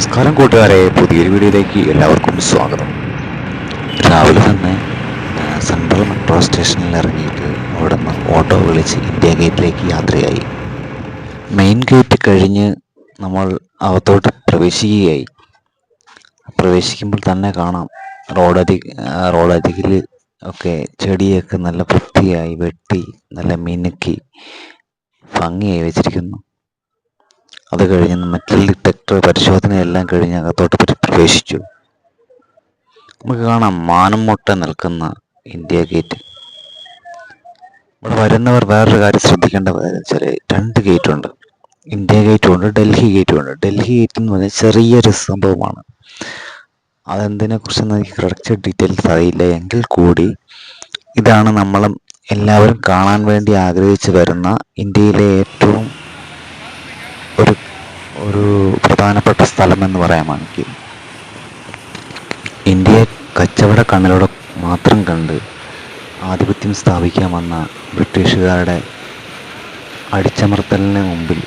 നമസ്കാരം കൂട്ടുകാരെ പുതിയൊരു വീഡിയോയിലേക്ക് എല്ലാവർക്കും സ്വാഗതം. രാവിലെ തന്നെ സെൻട്രൽ മെട്രോ സ്റ്റേഷനിൽ ഇറങ്ങിയിട്ട് അവിടെ നിന്ന് ഓട്ടോ വിളിച്ച് ഇന്ത്യ ഗേറ്റിലേക്ക് യാത്രയായി. മെയിൻ ഗേറ്റ് കഴിഞ്ഞ് നമ്മൾ അകത്തോട്ട് പ്രവേശിക്കുകയായി. പ്രവേശിക്കുമ്പോൾ തന്നെ കാണാം റോഡരി റോഡരികിൽ ഒക്കെ ചെടിയൊക്കെ നല്ല വൃത്തിയായി വെട്ടി നല്ല മിനുക്കി ഭംഗിയായി വെച്ചിരിക്കുന്നു. അത് കഴിഞ്ഞ് മെറ്റൽ ഡിറ്റക്ടർ പരിശോധനയെല്ലാം കഴിഞ്ഞ് അകത്തോട്ട് പ്രവേശിച്ചു. നമുക്ക് കാണാം മാനം മുട്ട നിൽക്കുന്ന ഇന്ത്യ ഗേറ്റ് ഇവിടെ വരുന്നവർ വേറൊരു കാര്യം ശ്രദ്ധിക്കേണ്ട വെച്ചാൽ രണ്ട് ഗേറ്റ് ഉണ്ട്. ഇന്ത്യ ഗേറ്റും ഉണ്ട് ഡൽഹി ഗേറ്റും ഉണ്ട്. ഡൽഹി ഗേറ്റ് എന്ന് പറഞ്ഞാൽ ചെറിയൊരു സംഭവമാണ്. അതെന്തിനെ കുറിച്ചൊന്നും എനിക്ക് കറക്റ്റ് ഡീറ്റെയിൽസ് അറിയില്ല. എങ്കിൽ കൂടി ഇതാണ് നമ്മളും എല്ലാവരും കാണാൻ വേണ്ടി ആഗ്രഹിച്ചു വരുന്ന ഇന്ത്യയിലെ ഏറ്റവും ഒരു ഒരു പ്രധാനപ്പെട്ട സ്ഥലം എന്ന് പറയാമാണെങ്കിൽ ഇന്ത്യയെ കച്ചവട കണ്ണിലൂടെ മാത്രം കണ്ട് ആധിപത്യം സ്ഥാപിക്കാൻ വന്ന ബ്രിട്ടീഷുകാരുടെ അടിച്ചമർത്തലിന് മുമ്പിൽ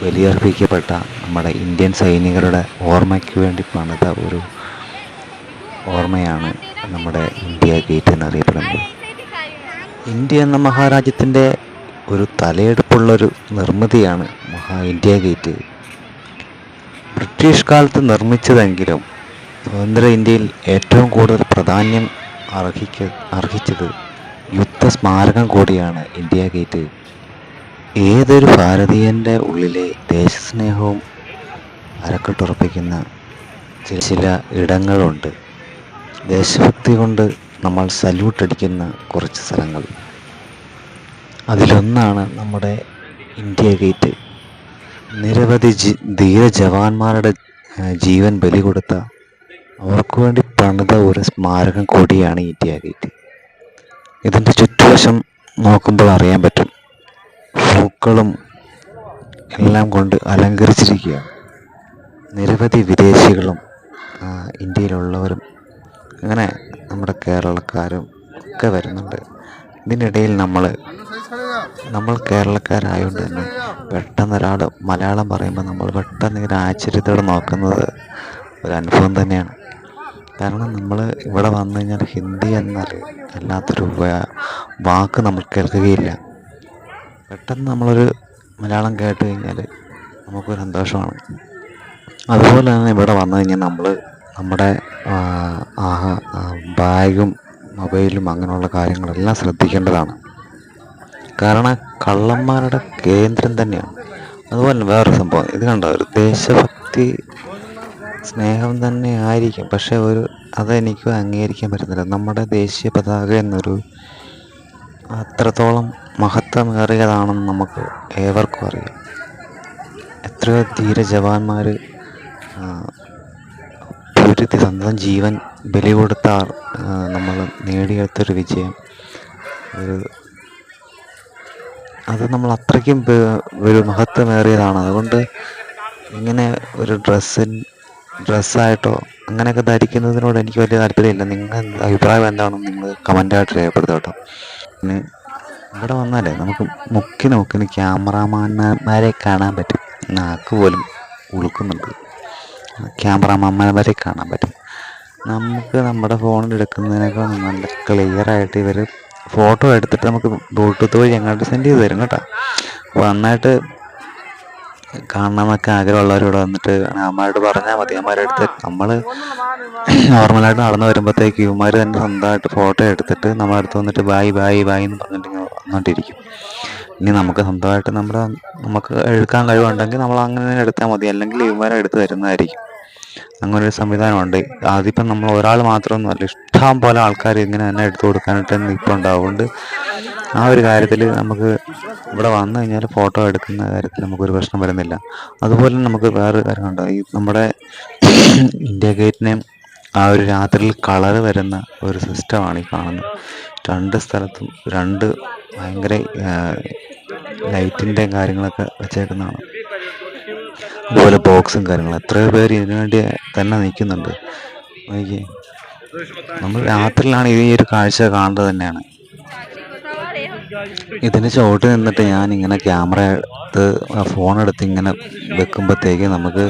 ബലിയർപ്പിക്കപ്പെട്ട നമ്മുടെ ഇന്ത്യൻ സൈനികരുടെ ഓർമ്മയ്ക്ക് വേണ്ടി പണിത ഒരു ഓർമ്മയാണ് നമ്മുടെ ഇന്ത്യ ഗേറ്റ് എന്നറിയപ്പെടുന്നത്. ഇന്ത്യ എന്ന മഹാരാജ്യത്തിന്റെ ഒരു തലയെടുപ്പുള്ളൊരു നിർമ്മിതിയാണ് മഹാ ഇന്ത്യ ഗേറ്റ്. ബ്രിട്ടീഷ് കാലത്ത് നിർമ്മിച്ചതെങ്കിലും സ്വതന്ത്ര ഇന്ത്യയിൽ ഏറ്റവും കൂടുതൽ പ്രാധാന്യം അർഹിക്ക അർഹിച്ചത് യുദ്ധ സ്മാരകം കൂടിയാണ് ഇന്ത്യ ഗേറ്റ്. ഏതൊരു ഭാരതീയന്റെ ഉള്ളിലെ ദേശസ്നേഹവും അരക്കെട്ടുറപ്പിക്കുന്ന ചില ഇടങ്ങളുണ്ട്. ദേശഭക്തി കൊണ്ട് നമ്മൾ സല്യൂട്ട് അടിക്കുന്ന കുറച്ച് സ്ഥലങ്ങൾ. അതിലൊന്നാണ് നമ്മുടെ ഇന്ത്യ ഗേറ്റ്. നിരവധി ജി ധീര ജവാന്മാരുടെ ജീവൻ ബലി കൊടുത്ത അവർക്ക് വേണ്ടി പണിത ഒരു സ്മാരകം കൂടിയാണ് ഇന്ത്യ ഗേറ്റ്. ഇതിന്റെ ചുറ്റുവശം നോക്കുമ്പോൾ അറിയാൻ പറ്റും പൂക്കളും എല്ലാം കൊണ്ട് അലങ്കരിച്ചിരിക്കുകയാണ്. നിരവധി വിദേശികളും ഇന്ത്യയിലുള്ളവരും അങ്ങനെ നമ്മുടെ കേരളക്കാരും ഒക്കെ വരുന്നുണ്ട്. ഇതിനിടയിൽ നമ്മൾ നമ്മൾ കേരളക്കാരായതുകൊണ്ട് തന്നെ പെട്ടെന്ന് ഒരാൾ മലയാളം പറയുമ്പോൾ നമ്മൾ പെട്ടെന്ന് ഇങ്ങനെ ആശ്ചര്യത്തോടെ നോക്കുന്നത് ഒരു അനുഭവം തന്നെയാണ്. കാരണം നമ്മൾ ഇവിടെ വന്നു കഴിഞ്ഞാൽ ഹിന്ദി എന്നാൽ അല്ലാത്തൊരു വാക്ക് നമ്മൾ കേൾക്കുകയില്ല. പെട്ടെന്ന് നമ്മളൊരു മലയാളം കേട്ട് കഴിഞ്ഞാൽ നമുക്കൊരു സന്തോഷമാണ്. അതുപോലെ തന്നെ ഇവിടെ വന്നു കഴിഞ്ഞാൽ നമ്മൾ നമ്മുടെ ബാഗും മൊബൈലും അങ്ങനെയുള്ള കാര്യങ്ങളെല്ലാം ശ്രദ്ധിക്കേണ്ടതാണ്. കാരണം കള്ളന്മാരുടെ കേന്ദ്രം തന്നെയാണ്. അതുപോലെ വേറൊരു സംഭവം. ഇത് കണ്ടോ? ഒരു ദേശഭക്തി സ്നേഹം തന്നെ ആയിരിക്കും. പക്ഷേ ഒരു അതെനിക്ക് അംഗീകരിക്കാൻ പറ്റുന്നില്ല. നമ്മുടെ ദേശീയ പതാക എന്നൊരു അത്രത്തോളം മഹത്വമേറിയതാണെന്ന് നമുക്ക് ഏവർക്കും അറിയാം. എത്രയോ ധീര ജവാന്മാർ പൊരുതി സ്വന്തം ജീവൻ ബലി കൊടുത്ത നമ്മൾ നേടിയെടുത്തൊരു വിജയം. അത് നമ്മൾ അത്രയ്ക്കും ഒരു മഹത്വമേറിയതാണ്. അതുകൊണ്ട് ഇങ്ങനെ ഒരു ഡ്രസ്സിൻ ഡ്രസ്സായിട്ടോ അങ്ങനെയൊക്കെ ധരിക്കുന്നതിനോട് എനിക്ക് വലിയ താല്പര്യമില്ല. നിങ്ങൾ അഭിപ്രായം എന്താണെന്ന് നിങ്ങൾ കമന്റായിട്ട് രേഖപ്പെടുത്തോട്ടോ പിന്നെ ഇവിടെ വന്നാലേ നമുക്ക് മുക്കി നോക്കിന് ക്യാമറാമാന്മാരെ കാണാൻ പറ്റും. നാക്ക് പോലും ഉളുക്കുന്നുണ്ട്. ക്യാമറാമാന്മാരെ കാണാൻ പറ്റും. നമുക്ക് നമ്മുടെ ഫോണിൽ എടുക്കുന്നതിനേക്കാൾ നല്ല ക്ലിയർ ആയിട്ട് ഇവർ ഫോട്ടോ എടുത്തിട്ട് നമുക്ക് ബ്ലൂടൂത്ത് വഴി ഞങ്ങളുടെ സെൻഡ് ചെയ്ത് തരും കേട്ടോ. അപ്പോൾ നന്നായിട്ട് കാണണമെന്നൊക്കെ ആഗ്രഹമുള്ളവർ വന്നിട്ട് അമ്മമാരോട് പറഞ്ഞാൽ മതി. അമ്മമാരുടെ അടുത്ത് നമ്മൾ നോർമലായിട്ട് നടന്നു വരുമ്പോഴത്തേക്ക് ഇവന്മാർ തന്നെ സ്വന്തമായിട്ട് ഫോട്ടോ എടുത്തിട്ട് നമ്മളടുത്ത് വന്നിട്ട് ബായ് ബായ് ബായ് എന്ന് പറഞ്ഞിട്ട് വന്നുകൊണ്ടിരിക്കും. ഇനി നമുക്ക് സ്വന്തമായിട്ട് നമ്മുടെ നമുക്ക് എടുക്കാൻ കഴിവുണ്ടെങ്കിൽ നമ്മൾ അങ്ങനെ എടുത്താൽ മതി. അല്ലെങ്കിൽ ഇവരെ എടുത്ത് തരുന്നതായിരിക്കും. അങ്ങനെ ഒരു സംവിധാനമുണ്ട്. അതിപ്പം നമ്മൾ ഒരാൾ മാത്രമൊന്നുമല്ല ഇഷ്ടം പോലെ ആൾക്കാർ ഇങ്ങനെ തന്നെ എടുത്തു കൊടുക്കാനായിട്ട് ഇപ്പോൾ ഉണ്ട് അതുകൊണ്ട് ആ ഒരു കാര്യത്തിൽ നമുക്ക് ഇവിടെ വന്നു കഴിഞ്ഞാൽ ഫോട്ടോ എടുക്കുന്ന കാര്യത്തിൽ നമുക്കൊരു പ്രശ്നം വരുന്നില്ല. അതുപോലെ നമുക്ക് വേറൊരു കാര്യമുണ്ട്. ഈ നമ്മുടെ ഇന്ത്യ ഗേറ്റിനെ ആ ഒരു രാത്രിയിൽ കളർ വരുന്ന ഒരു സിസ്റ്റമാണ് ഈ കാണുന്നത്. രണ്ട് സ്ഥലത്തും രണ്ട് ഭയങ്കര ലൈറ്റിന്റെയും കാര്യങ്ങളൊക്കെ വെച്ചേക്കുന്നതാണ്. അതുപോലെ ബോക്സും കാര്യങ്ങളും. എത്രയോ പേര് ഇതിനു വേണ്ടി തന്നെ നിൽക്കുന്നുണ്ട്. നോക്കിയേ. നമ്മൾ രാത്രിയിലാണ് ഈ ഒരു കാഴ്ച കാണേണ്ടത് തന്നെയാണ്. ഇതിന് ചോട്ട് നിന്നിട്ട് ഞാൻ ഇങ്ങനെ ക്യാമറ എടുത്ത് ഫോൺ എടുത്ത് ഇങ്ങനെ വെക്കുമ്പോഴത്തേക്ക് നമുക്ക്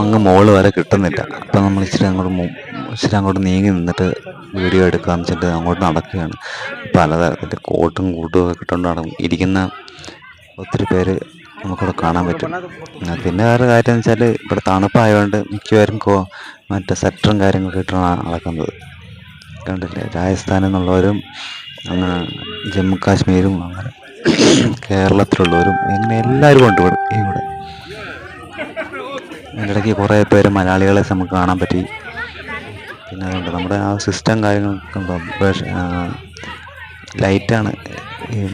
അങ്ങ് മോൾ വരെ കിട്ടുന്നില്ല. അപ്പം നമ്മൾ ഇച്ചിരി അങ്ങോട്ട് ഇച്ചിരി അങ്ങോട്ട് നീങ്ങി നിന്നിട്ട് വീഡിയോ എടുക്കാമെന്ന് വെച്ചിട്ട് അങ്ങോട്ട് നടക്കുകയാണ്. പലതരത്തിന്റെ കോട്ടും കൂട്ടും ഒക്കെ ഇട്ടുകൊണ്ട് നടക്കും ഇരിക്കുന്ന ഒത്തിരി പേര് നമുക്കിവിടെ കാണാൻ പറ്റും. പിന്നെ വേറെ കാര്യം വെച്ചാൽ ഇവിടെ തണുപ്പായതുകൊണ്ട് മിക്കവാറും കോ മറ്റേ സെറ്ററും കാര്യങ്ങളൊക്കെ ഇട്ടാണ് നടക്കുന്നത്. കണ്ടില്ലേ? രാജസ്ഥാനിൽ നിന്നുള്ളവരും അങ്ങനെ ജമ്മു കാശ്മീരും അങ്ങനെ കേരളത്തിലുള്ളവരും ഇങ്ങനെ എല്ലാവരും ഉണ്ട് ഇവിടെ ഇവിടെ. ഇടയ്ക്ക് കുറേ പേര് മലയാളികളെ നമുക്ക് കാണാൻ പറ്റി. പിന്നെ അതുകൊണ്ട് നമ്മുടെ ആ സിസ്റ്റം കാര്യങ്ങളൊക്കെ ലൈറ്റാണ്.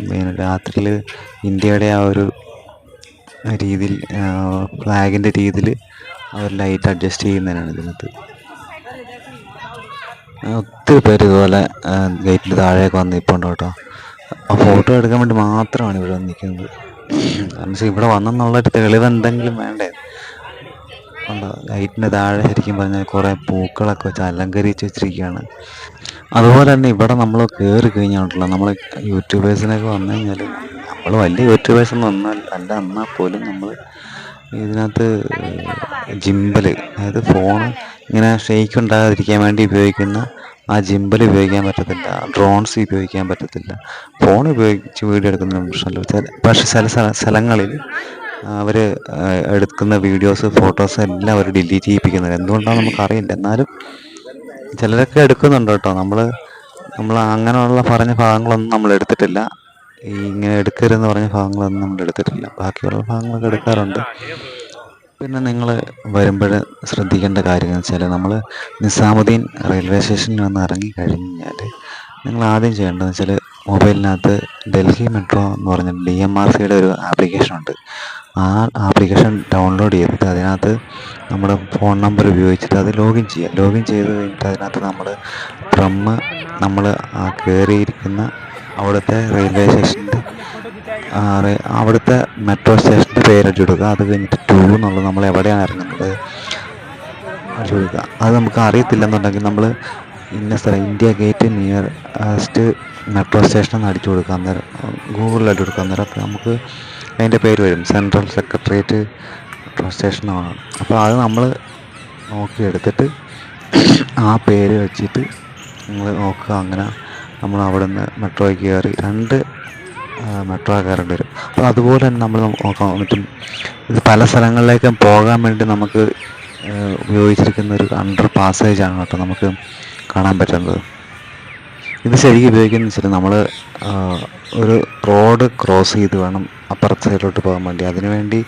പിന്നെ രാത്രിയിൽ ഇന്ത്യയുടെ ആ ഒരു രീതിയിൽ ഫ്ലാഗിന്റെ രീതിയിൽ അവർ ലൈറ്റ് അഡ്ജസ്റ്റ് ചെയ്യുന്നതിനാണ് ഇതിനകത്ത്. ഒത്തിരി പേര് ഇതുപോലെ ഗേറ്റിൽ താഴേക്ക് വന്ന് കേട്ടോ. ആ ഫോട്ടോ എടുക്കാൻ വേണ്ടി മാത്രമാണ് ഇവിടെ നിൽക്കുന്നത്. കാരണം വെച്ചാൽ ഇവിടെ വന്നെന്നുള്ളൊരു തെളിവ് എന്തെങ്കിലും വേണ്ടേ? ഉണ്ടോ? ലൈറ്റിന്റെ താഴെ ശരിക്കും പറഞ്ഞാൽ കുറേ പൂക്കളൊക്കെ വെച്ച് അലങ്കരിച്ച് വെച്ചിരിക്കുകയാണ്. അതുപോലെ തന്നെ ഇവിടെ നമ്മൾ കയറി കഴിഞ്ഞാൽ നമ്മൾ യൂട്യൂബേഴ്സിനൊക്കെ വന്നു കഴിഞ്ഞാൽ നമ്മൾ വലിയ യൂട്യൂബേഴ്സ് ഒന്നും ഒന്നല്ല അല്ല എന്നാൽ പോലും നമ്മൾ ഇതിനകത്ത് ജിമ്പൽ അതായത് ഫോൺ ഇങ്ങനെ ഷെയ്ക്ക് ഉണ്ടാകാതിരിക്കാൻ വേണ്ടി ഉപയോഗിക്കുന്ന ആ ജിമ്പൽ ഉപയോഗിക്കാൻ പറ്റത്തില്ല ഡ്രോൺസ് ഉപയോഗിക്കാൻ പറ്റത്തില്ല. ഫോൺ ഉപയോഗിച്ച് വീഡിയോ എടുക്കുന്ന പ്രശ്നമില്ല പക്ഷെ ചില സ്ഥല സ്ഥലങ്ങളിൽ അവർ എടുക്കുന്ന വീഡിയോസ് ഫോട്ടോസ് എല്ലാം അവർ ഡിലീറ്റ് ചെയ്യിപ്പിക്കുന്നത് എന്തുകൊണ്ടാണെന്ന് നമുക്കറിയില്ല. എന്നാലും ചിലരൊക്കെ എടുക്കുന്നുണ്ട് കേട്ടോ. നമ്മൾ നമ്മൾ അങ്ങനെയുള്ള പറഞ്ഞ ഭാഗങ്ങളൊന്നും നമ്മൾ എടുത്തിട്ടില്ല. ഈ ഇങ്ങനെ എടുക്കരുതെന്ന് പറഞ്ഞ ഭാഗങ്ങളൊന്നും നമ്മൾ എടുത്തിട്ടില്ല. ബാക്കിയുള്ള ഭാഗങ്ങളൊക്കെ എടുക്കാറുണ്ട്. പിന്നെ നിങ്ങൾ വരുമ്പോൾ ശ്രദ്ധിക്കേണ്ട കാര്യം എന്ന് വെച്ചാൽ നമ്മൾ നിസാമുദ്ദീൻ റെയിൽവേ സ്റ്റേഷനിൽ വന്ന് ഇറങ്ങി കഴിഞ്ഞാൽ നിങ്ങൾ ആദ്യം ചെയ്യേണ്ടതെന്ന് വെച്ചാൽ മൊബൈലിനകത്ത് ഡൽഹി മെട്രോ എന്ന് പറഞ്ഞ ഡി എം ആർ സിയുടെ ഒരു ആപ്ലിക്കേഷൻ ഉണ്ട് ആ ആപ്ലിക്കേഷൻ ഡൗൺലോഡ് ചെയ്തിട്ട് അതിനകത്ത് നമ്മുടെ ഫോൺ നമ്പർ ഉപയോഗിച്ചിട്ട് അത് ലോഗിൻ ചെയ്യുക ലോഗിൻ ചെയ്ത് കഴിഞ്ഞിട്ട് അതിനകത്ത് നമ്മൾ ഫ്രമ്മ് നമ്മൾ ആ കയറിയിരിക്കുന്ന അവിടുത്തെ റെയിൽവേ സ്റ്റേഷന്റെ അവിടുത്തെ മെട്രോ സ്റ്റേഷന്റെ പേരടിച്ച് കൊടുക്കുക അത് കഴിഞ്ഞിട്ട് ടൂ എന്നുള്ളത് നമ്മൾ എവിടെയാണ് ഇറങ്ങുന്നത് അടിച്ചു കൊടുക്കുക അത് നമുക്ക് അറിയത്തില്ലെന്നുണ്ടെങ്കിൽ നമ്മൾ ഇന്ന സ്ഥലം India gate nearest metro station അടിച്ചു കൊടുക്കുക അന്നേരം ഗൂഗിളിൽ അടിച്ചു കൊടുക്കുക അന്നേരം അപ്പോൾ നമുക്ക് അതിന്റെ പേര് വരും. സെൻട്രൽ സെക്രട്ടേറിയറ്റ് മെട്രോ സ്റ്റേഷനാണ് അപ്പോൾ അത് നമ്മൾ നോക്കിയെടുത്തിട്ട് ആ പേര് വെച്ചിട്ട് നിങ്ങൾ നോക്കുക. അങ്ങനെ നമ്മൾ അവിടെ നിന്ന് മെട്രോയ്ക്ക് കയറി രണ്ട് മെട്രോ കയറേണ്ടി വരും. അപ്പോൾ അതുപോലെ തന്നെ നമ്മൾ നോക്കാൻ പറ്റും. ഇത് പല സ്ഥലങ്ങളിലേക്കും പോകാൻ വേണ്ടി നമുക്ക് ഉപയോഗിച്ചിരിക്കുന്ന ഒരു അണ്ടർ പാസേജ് ആണ് കേട്ടോ നമുക്ക് കാണാൻ പറ്റുന്നത്. ഇത് ശരിക്കും ഉപയോഗിക്കുന്നത് വെച്ചാൽ നമ്മൾ ഒരു റോഡ് ക്രോസ് ചെയ്ത് വേണം അപ്പുറത്തെ സൈഡിലോട്ട് പോകാൻ വേണ്ടി. അതിനുവേണ്ടി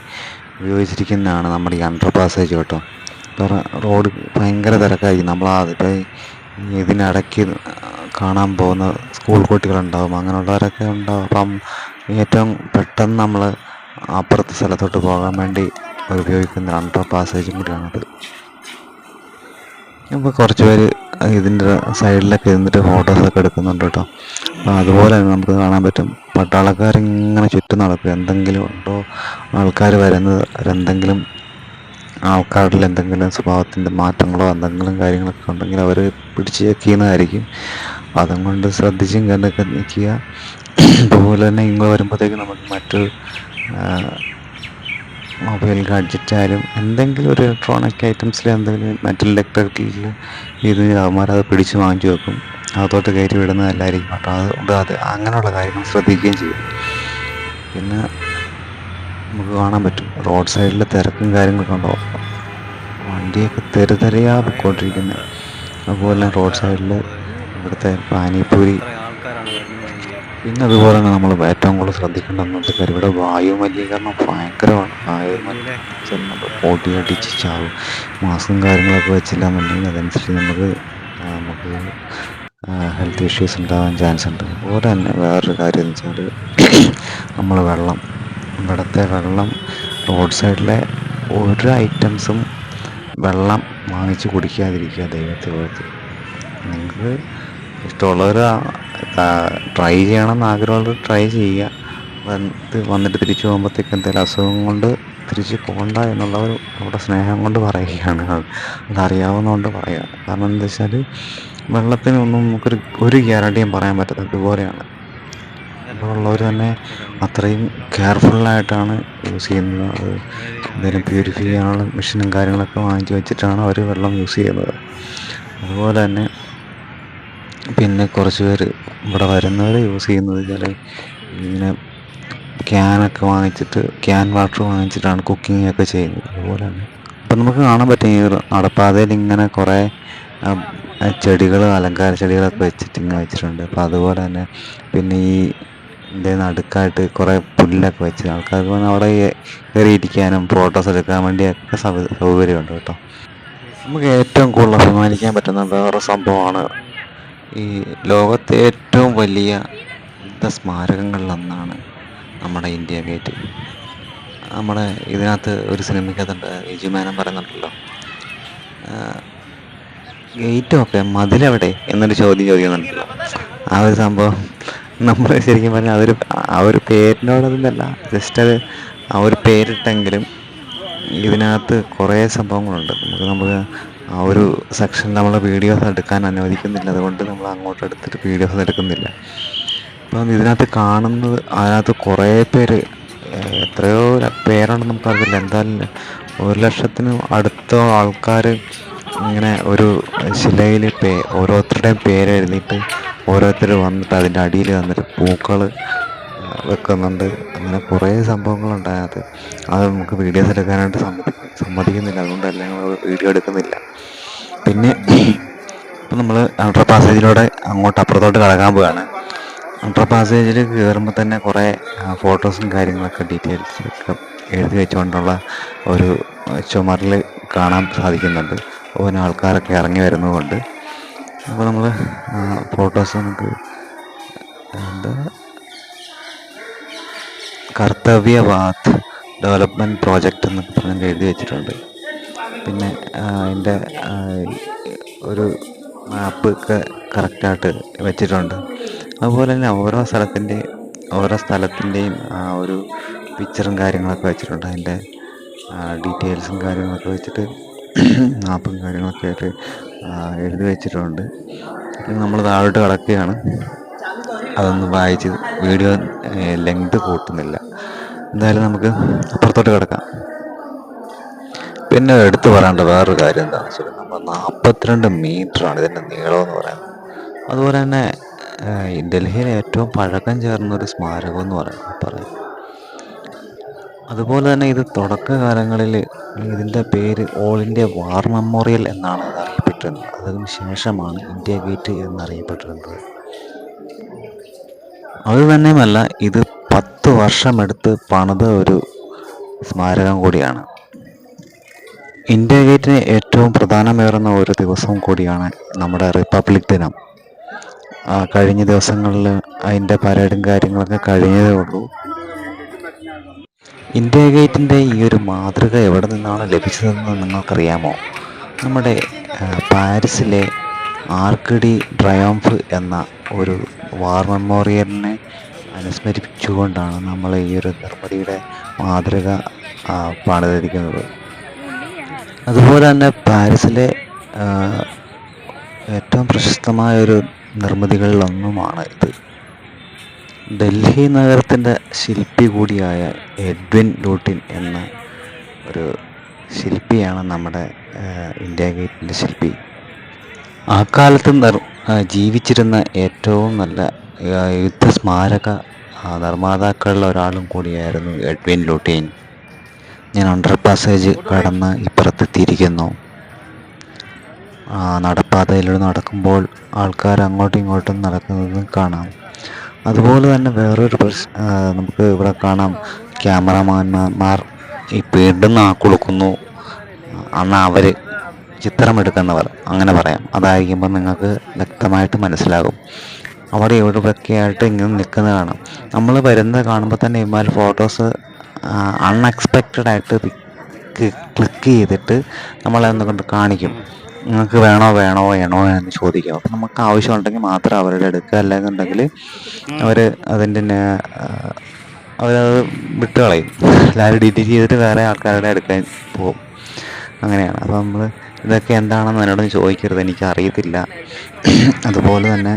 ഉപയോഗിച്ചിരിക്കുന്നതാണ് നമ്മുടെ ഈ അണ്ടർ പാസേജ് കേട്ടോ റോഡ് ഭയങ്കര തിരക്കായിരിക്കും. നമ്മൾ അതിപ്പോൾ ഇതിനിടയ്ക്ക് കാണാൻ പോകുന്ന സ്കൂൾ കുട്ടികളുണ്ടാവും അങ്ങനെയുള്ളവരൊക്കെ ഉണ്ടാവും. അപ്പം ഏറ്റവും പെട്ടെന്ന് നമ്മൾ അപ്പുറത്തെ സ്ഥലത്തോട്ട് പോകാൻ വേണ്ടി ഉപയോഗിക്കുന്ന അണ്ടർ പാസേജും കൂടിയാണത്. ഇപ്പോൾ കുറച്ച് പേര് ഇതിന്റെ സൈഡിലൊക്കെ ഇരുന്നിട്ട് ഫോട്ടോസൊക്കെ എടുക്കുന്നുണ്ട് കേട്ടോ. അപ്പോൾ അതുപോലെ തന്നെ നമുക്ക് കാണാൻ പറ്റും. പട്ടാളക്കാരിങ്ങനെ ചുറ്റും നടക്കും. എന്തെങ്കിലും ഉണ്ടോ? ആൾക്കാർ വരുന്നത് എന്തെങ്കിലും ആൾക്കാരുടെ എന്തെങ്കിലും സ്വഭാവത്തിന്റെ മാറ്റങ്ങളോ എന്തെങ്കിലും കാര്യങ്ങളൊക്കെ ഉണ്ടെങ്കിൽ അവർ പിടിച്ച് ചെക്ക് ചെയ്യുന്നതായിരിക്കും. അതും കൊണ്ട് ശ്രദ്ധിച്ചും കണ്ടൊക്കെ നിൽക്കുക. അതുപോലെ തന്നെ ഇങ്ങോട്ട് വരുമ്പോഴത്തേക്കും നമുക്ക് മറ്റ് മൊബൈൽ ഗാഡ്ജറ്റ് ആയാലും എന്തെങ്കിലും ഒരു ഇലക്ട്രോണിക് ഐറ്റംസിൽ എന്തെങ്കിലും മെറ്റൽ ഡെക്ടറിൽ ഇത് അവന്മാരത് പിടിച്ച് വാങ്ങിച്ചു വെക്കും. അകത്തോട്ട് കയറ്റി വിടുന്നതല്ലായിരിക്കും കേട്ടോ. അതുകൊണ്ട് അത് അങ്ങനെയുള്ള കാര്യങ്ങൾ ശ്രദ്ധിക്കുകയും ചെയ്യും. പിന്നെ നമുക്ക് കാണാൻ പറ്റും. റോഡ് സൈഡിൽ തിരക്കും കാര്യങ്ങളൊക്കെ ഉണ്ടാവും വണ്ടിയൊക്കെ തെരു പോയിക്കൊണ്ടിരിക്കുന്നത് പൊയ്ക്കൊണ്ടിരിക്കുന്നത് അതുപോലെ റോഡ് സൈഡിൽ ഇവിടുത്തെ പാനിപ്പൂരി പിന്നെ അതുപോലെ തന്നെ നമ്മൾ ഏറ്റവും കൂടുതൽ ശ്രദ്ധിക്കേണ്ടതെന്ന് വെച്ചാൽ ഇവിടെ വായു മലിനീകരണം ഭയങ്കരമാണ്. വായു മലിനീകരണം നമ്മൾ പൊടി അടിച്ച് ചാവും. മാസ്കും കാര്യങ്ങളൊക്കെ വെച്ചില്ല എന്നുണ്ടെങ്കിൽ അതനുസരിച്ച് നമുക്ക് നമുക്ക് ഹെൽത്ത് ഇഷ്യൂസ് ഉണ്ടാകാൻ ചാൻസ് ഉണ്ട്. അതുപോലെ തന്നെ വേറൊരു കാര്യം എന്ന് വെച്ചാൽ നമ്മൾ വെള്ളം ഇവിടുത്തെ വെള്ളം റോഡ് സൈഡിലെ ഒരു ഐറ്റംസും വെള്ളം വാങ്ങിച്ച് കുടിക്കാതിരിക്കുക ദൈവത്തെ നിങ്ങൾക്ക് ഇഷ്ടമുള്ളവർ ട്രൈ ചെയ്യണമെന്ന് ആഗ്രഹമുള്ളത് ട്രൈ ചെയ്യുക. വന്നിട്ട് വന്നിട്ട് തിരിച്ചു പോകുമ്പോഴത്തേക്ക് എന്തെങ്കിലും അസുഖം കൊണ്ട് തിരിച്ച് പോകണ്ട ഒരു അവിടെ സ്നേഹം കൊണ്ട് പറയുകയാണ് അത്. അതറിയാവുന്നതുകൊണ്ട് പറയുക. കാരണം എന്താ വെച്ചാൽ വെള്ളത്തിനൊന്നും നമുക്കൊരു ഒരു ഗ്യാരണ്ടിയും പറയാൻ പറ്റത്തില്ല. ഇതുപോലെയാണ്. ഉള്ളവർ തന്നെ അത്രയും കെയർഫുള്ളായിട്ടാണ് യൂസ് ചെയ്യുന്നത്. അത് എന്തെങ്കിലും പ്യൂരിഫൈ ചെയ്യാനുള്ള മെഷീനും കാര്യങ്ങളൊക്കെ വാങ്ങിച്ച് വെച്ചിട്ടാണ് അവർ വെള്ളം യൂസ് ചെയ്യുന്നത്. അതുപോലെ തന്നെ പിന്നെ കുറച്ച് പേര് ഇവിടെ വരുന്നവർ യൂസ് ചെയ്യുന്നത് വെച്ചാൽ ഇങ്ങനെ ക്യാനൊക്കെ വാങ്ങിച്ചിട്ട് ക്യാൻ വാട്ടർ വാങ്ങിച്ചിട്ടാണ് കുക്കിംഗ് ഒക്കെ ചെയ്യുന്നത്. അതുപോലെ തന്നെ അപ്പം നമുക്ക് കാണാൻ പറ്റും ഈ നടപ്പാതയിൽ ഇങ്ങനെ കുറേ ചെടികൾ അലങ്കാര ചെടികളൊക്കെ വെച്ചിട്ട് ഇങ്ങനെ വെച്ചിട്ടുണ്ട്. അപ്പോൾ അതുപോലെ തന്നെ പിന്നെ ഈ ഇതിന്റെ നടുക്കായിട്ട് കുറേ പുല്ലൊക്കെ വെച്ച് ആൾക്കാർക്ക് വന്ന് അവിടെ കയറി ഇരിക്കാനും ഫോട്ടോസ് എടുക്കാൻ വേണ്ടിയൊക്കെ സൗകര്യമുണ്ട് കേട്ടോ. നമുക്ക് ഏറ്റവും കൂടുതൽ അഭിമാനിക്കാൻ പറ്റുന്ന വേറെ സംഭവമാണ് ഈ ലോകത്തെ ഏറ്റവും വലിയ യുദ്ധ സ്മാരകങ്ങളിലൊന്നാണ് നമ്മുടെ ഇന്ത്യ ഗേറ്റ്. നമ്മുടെ ഇതിനകത്ത് ഒരു സിനിമയ്ക്കകത്തുണ്ട് യജുമാനം പറയുന്നുണ്ടല്ലോ. ഗേറ്റൊക്കെ മതിലെവിടെ എന്നൊരു ചോദ്യം ചോദിക്കുന്നുണ്ടല്ലോ. ആ ഒരു സംഭവം നമ്മൾ ശരിക്കും പറഞ്ഞാൽ അതൊരു ആ ഒരു പേരിനോടൊന്നല്ല. ജസ്റ്റ് അത് ആ ഒരു പേരിട്ടെങ്കിലും ഇതിനകത്ത് കുറേ സംഭവങ്ങളുണ്ട്. നമുക്ക് നമുക്ക് ആ ഒരു സെക്ഷൻ നമ്മൾ വീഡിയോസ് എടുക്കാൻ അനുവദിക്കുന്നില്ല. അതുകൊണ്ട് നമ്മൾ അങ്ങോട്ട് എടുത്തിട്ട് വീഡിയോസ് എടുക്കുന്നില്ല. അപ്പം ഇതിനകത്ത് കാണുന്നത് അതിനകത്ത് കുറേ പേര് എത്രയോ പേരാണ് നമുക്കറിയില്ല. എന്തായാലും ഒരു ലക്ഷത്തിന് അടുത്ത ആൾക്കാർ ഇങ്ങനെ ഒരു ശിലയിൽ പേ ഓരോരുത്തരുടെയും പേര് എഴുതിയിട്ട് ഓരോരുത്തർ വന്നിട്ട് അതിന്റെ അടിയിൽ വന്നിട്ട് പൂക്കൾ വെക്കുന്നുണ്ട്. അങ്ങനെ കുറേ സംഭവങ്ങളുണ്ട് അതിനകത്ത്. അത് നമുക്ക് വീഡിയോസ് എടുക്കാനായിട്ട് സമ്മതി സമ്മതിക്കുന്നില്ല. അതുകൊണ്ടല്ല ഞങ്ങൾ വീഡിയോ എടുക്കുന്നില്ല. പിന്നെ ഇപ്പം നമ്മൾ അണ്ടർ പാസേജിലൂടെ അങ്ങോട്ട് അപ്പുറത്തോട്ട് കടക്കാൻ പോവുകയാണ് അണ്ടർ പാസേജിൽ കയറുമ്പോൾ തന്നെ കുറേ ഫോട്ടോസും കാര്യങ്ങളൊക്കെ ഡീറ്റെയിൽസ് ഒക്കെ എഴുതി വെച്ചുകൊണ്ടുള്ള ഒരു ചുമരിൽ കാണാൻ സാധിക്കുന്നുണ്ട്. ഓരോ ആൾക്കാരൊക്കെ ഇറങ്ങി വരുന്നതുകൊണ്ട് അപ്പോൾ നമ്മൾ ഫോട്ടോസ് നമുക്ക് എന്താ? കർത്തവ്യവാദ് ഡെവലപ്മെന്റ് പ്രോജക്റ്റ് എന്നൊക്കെ പറഞ്ഞ് എഴുതി വെച്ചിട്ടുണ്ട്. പിന്നെ അതിന്റെ ഒരു മാപ്പ് ഒക്കെ കറക്റ്റായിട്ട് വെച്ചിട്ടുണ്ട്. അതുപോലെ തന്നെ ഓരോ സ്ഥലത്തിന്റെ ഓരോ സ്ഥലത്തിന്റെയും ആ ഒരു പിക്ചറും കാര്യങ്ങളൊക്കെ വെച്ചിട്ടുണ്ട്. അതിന്റെ ഡീറ്റെയിൽസും കാര്യങ്ങളൊക്കെ വെച്ചിട്ട് മാപ്പും കാര്യങ്ങളൊക്കെ ആയിട്ട് എഴുതി വെച്ചിട്ടുണ്ട്. നമ്മൾ താഴോട്ട് കിടക്കുകയാണ്. അതൊന്ന് വായിച്ച് വീഡിയോ ലെങ്ത് കൂട്ടുന്നില്ല. എന്തായാലും നമുക്ക് അപ്പുറത്തോട്ട് കിടക്കാം. പിന്നെ എടുത്തു പറയേണ്ട വേറൊരു കാര്യം എന്താണെന്ന് വെച്ചാൽ നമ്മൾ നാൽപ്പത്തിരണ്ട് മീറ്ററാണ് ഇതിന്റെ എന്ന് പറയുന്നത്. അതുപോലെ തന്നെ ഡൽഹിയിലെ ഏറ്റവും പഴക്കം ചേർന്ന ഒരു സ്മാരകം എന്ന് പറയുന്നത് പറയാം അതുപോലെ തന്നെ ഇത് തുടക്കകാലങ്ങളിൽ ഇതിന്റെ പേര് ഓൾ ഇന്ത്യ വാർ മെമ്മോറിയൽ എന്നാണ് ഇത് അറിയപ്പെട്ടിരുന്നത് അതിന് ശേഷമാണ് ഇന്ത്യ ഗേറ്റ് എന്നറിയപ്പെട്ടിരുന്നത്. അതുതന്നെയുമല്ല ഇത് പത്ത് വർഷമെടുത്ത് പണിത ഒരു സ്മാരകം കൂടിയാണ്. ഇന്ത്യ ഗേറ്റിന് ഏറ്റവും പ്രധാനമേറുന്ന ഒരു ദിവസവും കൂടിയാണ് നമ്മുടെ റിപ്പബ്ലിക് ദിനം. കഴിഞ്ഞ ദിവസങ്ങളിൽ അതിന്റെ പരേഡും കാര്യങ്ങളൊക്കെ കഴിഞ്ഞതേ ഉള്ളൂ. ഇന്ത്യ ഗേറ്റിന്റെ ഈ ഒരു മാതൃക എവിടെ നിന്നാണ് ലഭിച്ചതെന്ന് നിങ്ങൾക്കറിയാമോ? നമ്മുടെ പാരീസിലെ ആർക്കിഡി ട്രയോംഫ് എന്ന ഒരു വാർ മെമ്മോറിയലിനെ അനുസ്മരിപ്പിച്ചുകൊണ്ടാണ് നമ്മൾ ഈ ഒരു നിർമ്മിതിയുടെ മാതൃക പണിതിരിക്കുന്നത്. അതുപോലെ തന്നെ പാരീസിലെ ഏറ്റവും പ്രശസ്തമായ ഒരു നിർമ്മിതികളിലൊന്നുമാണ് ഇത്. ഡൽഹി നഗരത്തിന്റെ ശില്പി കൂടിയായ എഡ്വിൻ ലൂട്ടിൻ എന്ന ഒരു ശില്പിയാണ് നമ്മുടെ ഇന്ത്യ ഗേറ്റിന്റെ ശില്പി. ആ കാലത്ത് ജീവിച്ചിരുന്ന ഏറ്റവും നല്ല യുദ്ധ സ്മാരക നിർമ്മാതാക്കളിൽ ഒരാളും കൂടിയായിരുന്നു എഡ്വിൻ ലൂട്ടീൻ. ഞാൻ അണ്ടർ പാസേജ് കടന്ന് ഇപ്പുറത്തെത്തിയിരിക്കുന്നു. നടപ്പാതയിലൂടെ നടക്കുമ്പോൾ ആൾക്കാർ അങ്ങോട്ടും ഇങ്ങോട്ടും നടക്കുന്നത് കാണാം. അതുപോലെ തന്നെ വേറൊരു പ്രശ്നം നമുക്ക് ഇവിടെ കാണാം. ക്യാമറമാൻമാർ ഈ വീണ്ടും നാക്കൊടുക്കുന്നു അന്ന് അവർ ചിത്രമെടുക്കുന്നവർ അങ്ങനെ പറയാം. അതായിരിക്കുമ്പോൾ നിങ്ങൾക്ക് വ്യക്തമായിട്ട് മനസ്സിലാകും. അവിടെ എവിടെ ആയിട്ട് ഇങ്ങനെ നിൽക്കുന്ന കാണാം നമ്മൾ വരുന്നത് കാണുമ്പോൾ തന്നെ ഇമാൽ ഫോട്ടോസ് അൺഎക്സ്പെക്റ്റഡ് ആയിട്ട് ക്ലിക്ക് ചെയ്തിട്ട് നമ്മളെ ഒന്ന് കൊണ്ട് കാണിക്കും. നിങ്ങൾക്ക് വേണോ വേണോ വേണോ എന്ന് ചോദിക്കാം. അപ്പം നമുക്ക് ആവശ്യമുണ്ടെങ്കിൽ മാത്രം അവരുടെ എടുക്കുക. അല്ലെന്നുണ്ടെങ്കിൽ അവർ അതിന്റെ അവരത് വിട്ട് കളയും എല്ലാവരും ഡിലീറ്റ് ചെയ്തിട്ട് വേറെ ആൾക്കാരുടെ എടുക്കാൻ പോകും. അങ്ങനെയാണ്. അപ്പോൾ നമ്മൾ ഇതൊക്കെ എന്താണെന്ന് എന്നോട് ചോദിക്കരുത്. എനിക്ക് അറിയത്തില്ല അതുപോലെ തന്നെ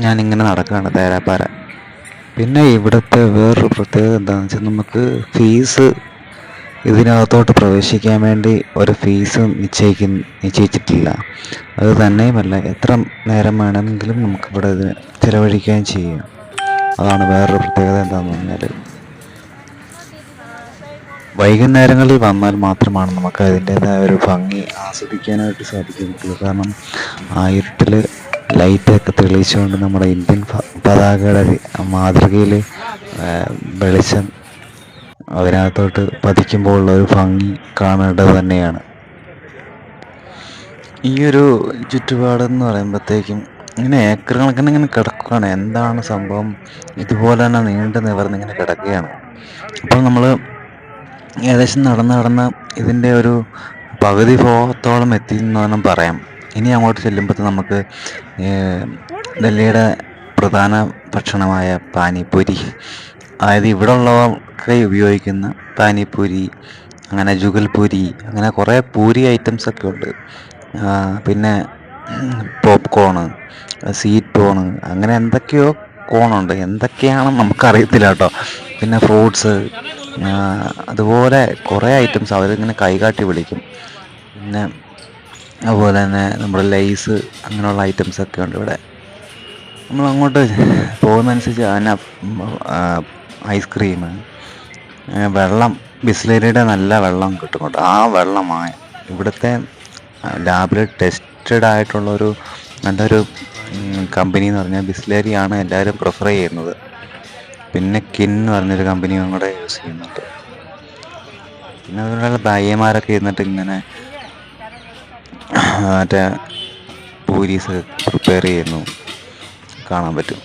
ഞാനിങ്ങനെ നടക്കുകയാണ് തേരാപ്പാര. പിന്നെ ഇവിടുത്തെ വേറൊരു പ്രത്യേകത എന്താണെന്ന് വെച്ചാൽ നമുക്ക് ഫീസ് ഇതിനകത്തോട്ട് പ്രവേശിക്കാൻ വേണ്ടി ഒരു ഫീസ് നിശ്ചയിക്കും നിശ്ചയിച്ചിട്ടില്ല. അത് തന്നെയുമല്ല എത്ര നേരം വേണമെങ്കിലും നമുക്കിവിടെ ഇത് ചിലവഴിക്കുകയും ചെയ്യാം. അതാണ് വേറൊരു പ്രത്യേകത എന്താണെന്ന് പറഞ്ഞാൽ വൈകുന്നേരങ്ങളിൽ വന്നാൽ മാത്രമാണ് നമുക്ക് അതിന്റേതായ ഒരു ഭംഗി ആസ്വദിക്കാനായിട്ട് സാധിക്കുകയുള്ളൂ. കാരണം ആ ഇരുട്ടിൽ ലൈറ്റൊക്കെ തെളിയിച്ചുകൊണ്ട് നമ്മുടെ ഇന്ത്യൻ പതാകയുടെ മാതൃകയിൽ വെളിച്ചം അതിനകത്തോട്ട് പതിക്കുമ്പോൾ ഉള്ള ഒരു ഭംഗി കാണേണ്ടത് തന്നെയാണ്. ഈ ഒരു ചുറ്റുപാടെന്ന് പറയുമ്പോഴത്തേക്കും ഇങ്ങനെ ഏക്കർ കണക്കിന് ഇങ്ങനെ കിടക്കുകയാണ്. എന്താണ് സംഭവം? ഇതുപോലെ തന്നെ നീണ്ടു നിവർന്ന് ഇങ്ങനെ കിടക്കുകയാണ്. അപ്പോൾ നമ്മൾ ഏകദേശം നടന്ന് നടന്ന് ഇതിന്റെ ഒരു പകുതി പോകത്തോളം എത്തി എന്ന് വേണം പറയാം ഇനി അങ്ങോട്ട് ചെല്ലുമ്പോൾ നമുക്ക് ഡൽഹിയുടെ പ്രധാന ഭക്ഷണമായ പാനിപ്പൂരി. അതായത് ഇവിടെ ഉള്ളവർക്ക് ഉപയോഗിക്കുന്ന പാനിപ്പൂരി അങ്ങനെ ജുഗൽപൂരി അങ്ങനെ കുറേ പൂരി ഐറ്റംസ് ഒക്കെ ഉണ്ട്. പിന്നെ പോപ്കോണ് സ്വീറ്റ് കോണ് അങ്ങനെ എന്തൊക്കെയോ കോണുണ്ട്. എന്തൊക്കെയാണെന്ന് നമുക്കറിയത്തില്ല കേട്ടോ. പിന്നെ ഫ്രൂട്ട്സ് അതുപോലെ കുറേ ഐറ്റംസ് അവരിങ്ങനെ കൈകാട്ടി വിളിക്കും. പിന്നെ അതുപോലെ തന്നെ നമ്മുടെ ലെയ്സ് അങ്ങനെയുള്ള ഐറ്റംസ് ഒക്കെ ഉണ്ട് ഇവിടെ. നമ്മൾ അങ്ങോട്ട് പോകുന്നതനുസരിച്ച് അതിന് ഐസ്ക്രീം വെള്ളം ബിസ്ലേരിയുടെ നല്ല വെള്ളം കിട്ടും കേട്ടോ. ആ വെള്ളമാണ് ഇവിടുത്തെ ലാബിൽ ടെസ്റ്റഡ് ആയിട്ടുള്ളൊരു നല്ലൊരു കമ്പനി എന്ന് പറഞ്ഞാൽ ബിസ്ലേരിയാണ് എല്ലാവരും പ്രിഫർ ചെയ്യുന്നത്. പിന്നെ കിൻ എന്ന് പറഞ്ഞൊരു കമ്പനിയും കൂടെ യൂസ് ചെയ്യുന്നുണ്ട്. പിന്നെ അതുപോലെ ഭാര്യമാരൊക്കെ ഇരുന്നിട്ട് ഇങ്ങനെ മറ്റേ പൂരീസ് പ്രിപ്പയർ ചെയ്യുന്നു. കാണാൻ പറ്റും.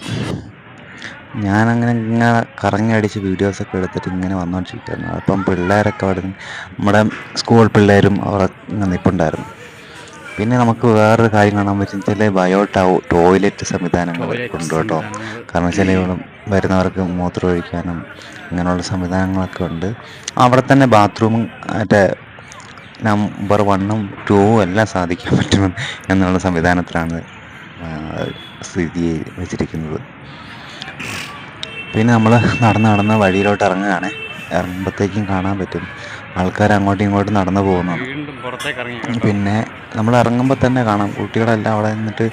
ഞാനങ്ങനെ ഇങ്ങനെ കറങ്ങി അടിച്ച് വീഡിയോസൊക്കെ എടുത്തിട്ട് ഇങ്ങനെ വന്നുകൊണ്ടിരിക്കുകയായിരുന്നു അപ്പം പിള്ളേരൊക്കെ അവിടെ നമ്മുടെ സ്കൂൾ പിള്ളേരും അവർ നിൽപ്പുണ്ടായിരുന്നു പിന്നെ നമുക്ക് വേറൊരു കാര്യം കാണാൻ പറ്റും. ചില ബയോ ടോ ടോയ്ലറ്റ് സംവിധാനങ്ങൾ ഉണ്ട് കേട്ടോ. കാരണം വെച്ചാൽ വരുന്നവർക്ക് മൂത്രം ഒഴിക്കാനും ഇങ്ങനെയുള്ള സംവിധാനങ്ങളൊക്കെ ഉണ്ട്. അവിടെ തന്നെ ബാത്റൂമും മറ്റേ നമ്പർ വണ്ണും ടൂവും എല്ലാം സാധിക്കാൻ പറ്റും എന്നുള്ള സംവിധാനത്തിലാണ് സ്ഥിതി വെച്ചിരിക്കുന്നത്. പിന്നെ നമ്മൾ നടന്ന് നടന്ന് വഴിയിലോട്ട് ഇറങ്ങുകയാണ്. ഇറങ്ങുമ്പോഴത്തേക്കും കാണാൻ പറ്റും. ആൾക്കാർ അങ്ങോട്ടും ഇങ്ങോട്ടും നടന്നു പോകുന്നു. പിന്നെ നമ്മൾ ഇറങ്ങുമ്പോൾ തന്നെ കാണാം. കുട്ടികളെല്ലാം അവിടെ നിന്നിട്ട്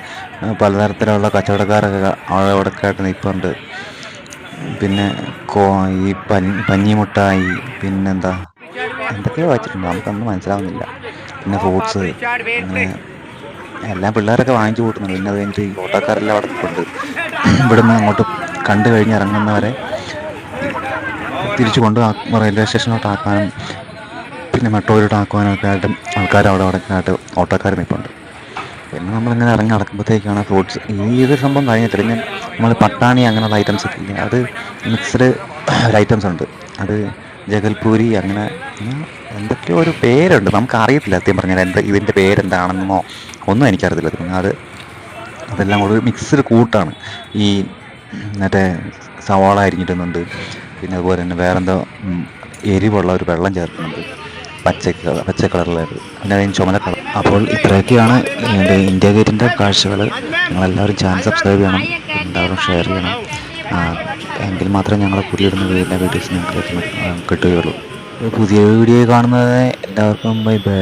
പലതരത്തിലുള്ള കച്ചവടക്കാരൊക്കെ അവിടെ അവിടെ ആയിട്ട് നിൽപ്പുണ്ട്. പിന്നെ കോ ഈ പഞ്ഞി പഞ്ഞിമുട്ടായി പിന്നെന്താ? എന്തൊക്കെയോ വായിച്ചിട്ടുണ്ട് നമുക്കൊന്നും മനസ്സിലാവുന്നില്ല. പിന്നെ ഫ്രൂട്ട്സ് അങ്ങനെ എല്ലാം പിള്ളേരൊക്കെ വാങ്ങിച്ചു കൂട്ടുന്നുണ്ട്. പിന്നെ അത് കഴിഞ്ഞിട്ട് ഈ ഓട്ടോക്കാരെല്ലാം അവിടെ കൊണ്ട് ഇവിടുന്ന് അങ്ങോട്ട് കണ്ടു കഴിഞ്ഞ് ഇറങ്ങുന്നവരെ തിരിച്ചു കൊണ്ട് റെയിൽവേ സ്റ്റേഷനിലോട്ട് ആക്കാനും പിന്നെ മെട്രോയിലോട്ട് ആക്കുവാനൊക്കെ ആയിട്ട് ആൾക്കാർ അവിടെ അവിടെ ആയിട്ട് ഓട്ടോക്കാർ നിൽപ്പുണ്ട്. പിന്നെ നമ്മളിങ്ങനെ ഇറങ്ങി നടക്കുമ്പോഴത്തേക്കാണ് ഫ്രൂട്ട്സ് ഈ ഒരു സംഭവം കഴിഞ്ഞിട്ടില്ല പിന്നെ നമ്മൾ പട്ടാണി അങ്ങനെയുള്ള ഐറ്റംസ് ഒക്കെ ഇല്ലേ അത് മിക്സ്ഡ് ഐറ്റംസ് ഉണ്ട്. അത് ജഗൽപൂരി അങ്ങനെ എന്തൊക്കെയോ ഒരു പേരുണ്ട്. നമുക്ക് അറിയത്തില്ല സത്യം പറഞ്ഞാൽ എന്താ ഇതിന്റെ പേരെന്താണെന്നോ. ഒന്നും എനിക്കറിയത്തില്ല പിന്നെ അത് അതെല്ലാം കൂടി മിക്സ്ഡ് കൂട്ടാണ്. ഈ മറ്റേ സവാള അരിഞ്ഞിടുന്നുണ്ട്. പിന്നെ അതുപോലെ തന്നെ വേറെന്തോ എരിവുള്ള ഒരു വെള്ളം ചേർക്കുന്നുണ്ട്. പച്ച പച്ച കളറിലായത് പിന്നെ അതിന് ചുമല കളർ അപ്പോൾ ഇത്രയൊക്കെയാണ് എന്റെ ഇന്ത്യ ഗേറ്റിന്റെ കാഴ്ചകൾ. നിങ്ങളെല്ലാവരും ചാനൽ സബ്സ്ക്രൈബ് ചെയ്യണം എല്ലാവരും ഷെയർ ചെയ്യണം. എങ്കിൽ മാത്രമേ ഞങ്ങളെ പുതിയിടുന്ന എല്ലാ വീഡിയോസും ഞങ്ങൾക്ക് കിട്ടുകയുള്ളൂ. പുതിയ വീഡിയോ കാണുന്നത് എല്ലാവർക്കും ബൈ ബൈ